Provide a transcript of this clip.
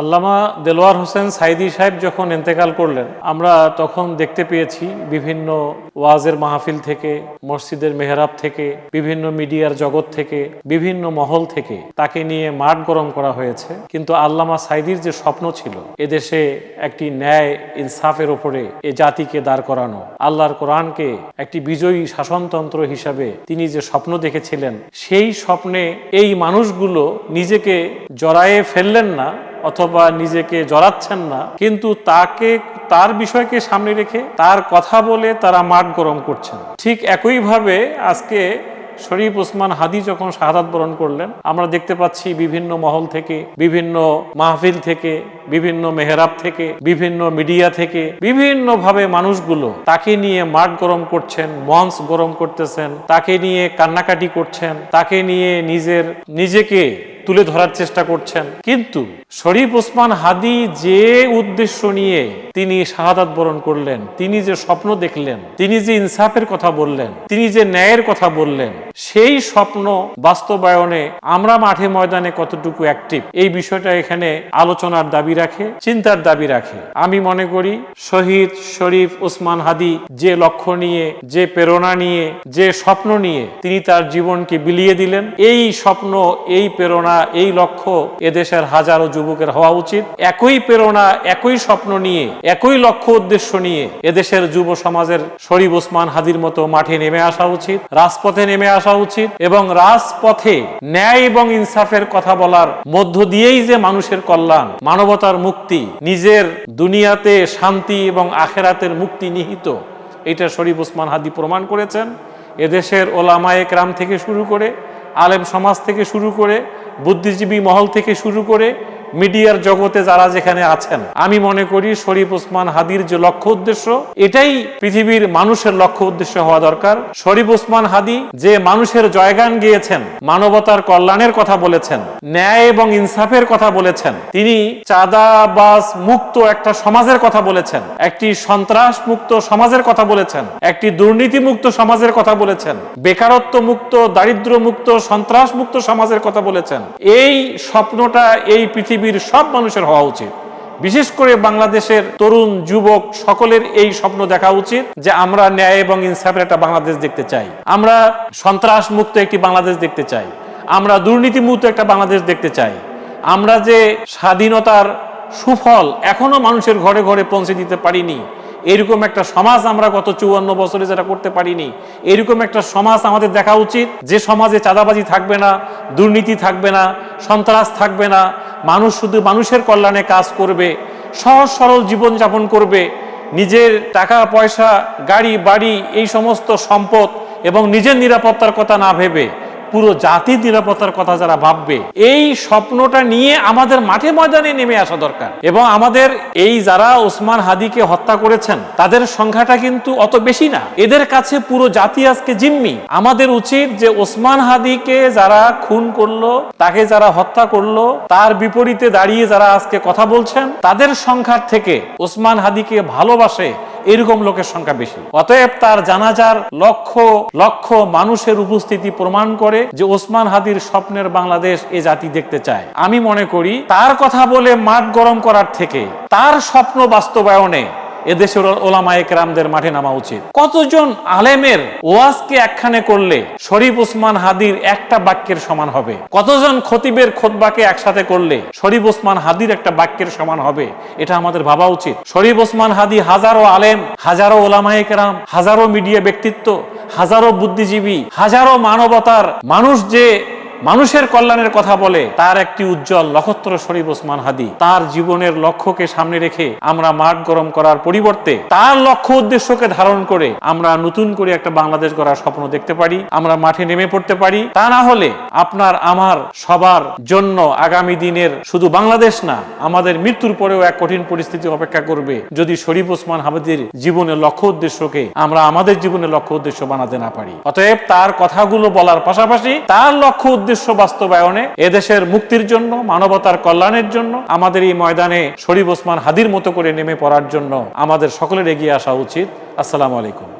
আল্লামা দেলোয়ার হোসেন সাইদি সাহেব যখন ইন্তেকাল করলেন, আমরা তখন দেখতে পেয়েছি বিভিন্ন ওয়াজের মাহফিল থেকে, মসজিদের মেহরাব থেকে, বিভিন্ন মিডিয়ার জগৎ থেকে, বিভিন্ন মহল থেকে তাকে নিয়ে মাঠ গরম করা হয়েছে। কিন্তু আল্লামা সাইদির যে স্বপ্ন ছিল, এদেশে একটি ন্যায় ইনসাফের ওপরে এ জাতিকে দাঁড় করানো, আল্লাহর কোরআনকে একটি বিজয়ী শাসনতন্ত্র হিসাবে তিনি যে স্বপ্ন দেখেছিলেন, সেই স্বপ্নে এই মানুষগুলো নিজেকে জড়ায়ে ফেললেন না অথবা নিজেকে জড়াচ্ছেন না, কিন্তু তাকে, তার বিষয়কে সামনে রেখে তার কথা বলে তারা মাঠ গরম করছেন। ঠিক একইভাবে আজকে শরীফ ওসমান হাদি যখন শাহাদাত বরণ করলেন, আমরা দেখতে পাচ্ছি বিভিন্ন মহল থেকে, বিভিন্ন মাহফিল থেকে, বিভিন্ন মেহরাব থেকে, বিভিন্ন মিডিয়া থেকে, বিভিন্নভাবে মানুষগুলো তাকে নিয়ে মাঠ গরম করছেন, মঞ্চ গরম করতেছেন, তাকে নিয়ে কান্নাকাটি করছেন, তাকে নিয়ে নিজের, নিজেকে তুলে ধরার চেষ্টা করছেন। কিন্তু শরীফ ওসমান হাদি যে উদ্দেশ্য নিয়ে তিনি শাহাদাত বরণ করলেন, তিনি যে স্বপ্ন দেখলেন, তিনি যে ইনসাফের কথা বললেন, তিনি যে ন্যায়ের কথা বললেন, সেই স্বপ্ন বাস্তবায়নে আমরা মাঠে ময়দানে কতটুকু অ্যাক্টিভ এই বিষয়টা এখানে আলোচনার দাবি রাখে, চিন্তার দাবি রাখে। আমি মনে করি শহীদ শরীফ ওসমান হাদি যে লক্ষ্য নিয়ে, যে প্রেরণা নিয়ে, যে স্বপ্ন নিয়ে তিনি তার জীবনকে বিলিয়ে দিলেন, এই স্বপ্ন, এই প্রেরণা, এই লক্ষ্য এদেশের হাজারো যুবকের হওয়া উচিত। একই প্রেরণা, একই স্বপ্ন নিয়ে একই লক্ষ্য উদ্দেশ্য নিয়ে এদেশের যুব সমাজের শরীফ ওসমান হাদির মতো মাঠে নেমে আসা উচিত, রাজপথে নেমে আসা উচিত এবং রাজপথে ন্যায় এবং ইনসাফের কথা বলার মধ্য দিয়েই যে মানুষের কল্যাণ, মানবতার মুক্তি, নিজের দুনিয়াতে শান্তি এবং আখেরাতের মুক্তি নিহিত, এটা শরীফ ওসমান হাদি প্রমাণ করেছেন। এদেশের ওলামায়ে ক্রাম থেকে শুরু করে, আলেম সমাজ থেকে শুরু করে, বুদ্ধিজীবী মহল থেকে শুরু করে মিডিয়ার জগতে যারা যেখানে আছেন, আমি মনে করি শরীফ ওসমান হাদির যে লক্ষ্য উদ্দেশ্য, এটাই পৃথিবীর মানুষের লক্ষ্য উদ্দেশ্য হওয়া দরকার। শরীফ ওসমান হাদি যে মানুষের জয়গান গিয়েছেন, মানবতার কল্যাণের কথা বলেছেন, ন্যায় এবং ইনসাফের কথা বলেছেন, তিনি চাঁদাবাজ মুক্ত একটা সমাজের কথা বলেছেন, একটি সন্ত্রাস মুক্ত সমাজের কথা বলেছেন, একটি দুর্নীতি মুক্ত সমাজের কথা বলেছেন বেকারত্ব মুক্ত দারিদ্র মুক্ত সন্ত্রাস মুক্ত সমাজের কথা বলেছেন। এই স্বপ্নটা, এই পৃথিবীর সব মানুষের হওয়া উচিত। বিশেষ করে বাংলাদেশের তরুণ, যুবক সকলের এই স্বপ্ন দেখা উচিত যে আমরা ন্যায় এবং ইনসাফের একটা বাংলাদেশ দেখতে চাই। আমরা সন্ত্রাস মুক্ত একটি বাংলাদেশ দেখতে চাই। আমরা দুর্নীতি মুক্ত একটা বাংলাদেশ দেখতে চাই। আমরা যে স্বাধীনতার সুফল এখনও মানুষের ঘরে ঘরে পৌঁছে দিতে পারিনি, এরকম একটা সমাজ আমরা গত চুয়ান্ন বছরে যেটা করতে পারিনি, এরকম একটা সমাজ আমাদের দেখা উচিত যে সমাজে চাঁদাবাজি থাকবে না, দুর্নীতি থাকবে না, সন্ত্রাস থাকবে না মানুষ শুধু মানুষের কল্যাণে কাজ করবে, সহজ সরল জীবনযাপন করবে, নিজের টাকা, পয়সা, গাড়ি, বাড়ি, এই সমস্ত সম্পদ এবং নিজের নিরাপত্তার কথা না ভেবে। পুরো জাতির নিরাপত্তার কথা যারা ভাববে, এই স্বপ্নটা নিয়ে আমাদের মাঠে ময়দানে নেমে আসা দরকার। এবং আমাদের এই যারা ওসমান হাদিকে হত্যা করেছেন, তাদের সংখ্যাটা কিন্তু অত বেশি না। এদের কাছে পুরো জাতি আজকে জিম্মি। আমাদের উচিত যে ওসমান হাদিকে যারা খুন করল, তাকে যারা হত্যা করল, তার বিপরীতে দাঁড়িয়ে যারা আজকে কথা বলছেন, তাদের সংখ্যার থেকে ওসমান হাদিকে ভালোবাসে এরকম লোকের সংখ্যা বেশি। অতএব তার জানাজার লক্ষ লক্ষ মানুষের উপস্থিতি প্রমাণ করে যে ওসমান হাদির স্বপ্নের বাংলাদেশ এ জাতি দেখতে চায়। আমি মনে করি, তার কথা বলে মাঠ গরম করার থেকে তার স্বপ্ন বাস্তবায়নে এদেশের ওলামায়ে কেরামদের মাঠে নামা উচিত। কতজন আলেমের ওয়াজকে একখানে করলে শরীফ ওসমান হাদির একটা বাক্যের সমান হবে? কতজন খতিবের খোদবাকে একসাথে করলে শরীফ ওসমান হাদির একটা বাক্যের সমান হবে? এটা আমাদের ভাবা উচিত। শরীফ ওসমান হাদি হাজারো আলেম, হাজারো ওলামায়ে কেরাম হাজারো মিডিয়া ব্যক্তিত্ব, হাজারো বুদ্ধিজীবী, হাজারো মানবতার মানুষ যে মানুষের কল্যাণের কথা বলে, তার একটি উজ্জ্বল নক্ষত্র শরীফ ওসমান হাদি। তার জীবনের লক্ষ্যকে সামনে রেখে আমরা মাঠ গরম করার পরিবর্তে, তার লক্ষ্য উদ্দেশ্যকে ধারণ করে আমরা নতুন করে একটা বাংলাদেশ গড়ার স্বপ্ন দেখতে পারি, আমরা মাঠে নেমে পড়তে পারি। তা না হলে আপনার, আমার, সবার জন্য আগামী দিনের শুধু বাংলাদেশ না, আমাদের মৃত্যুর পরেও এক কঠিন পরিস্থিতি অপেক্ষা করবে। যদি শরীফ ওসমান হামিদের জীবনের লক্ষ্য উদ্দেশ্যকে আমরা আমাদের জীবনের লক্ষ্য উদ্দেশ্য বানাতে না পারি। অতএব তার কথাগুলো বলার পাশাপাশি তার লক্ষ্য উদ্দেশ্য বাস্তবায়নে এদেশের মুক্তির জন্য, মানবতার কল্যাণের জন্য, আমাদের এই ময়দানে শরীফ ওসমান হাদির মতো করে নেমে পড়ার জন্য আমাদের সকলের এগিয়ে আসা উচিত। আসসালামু আলাইকুম।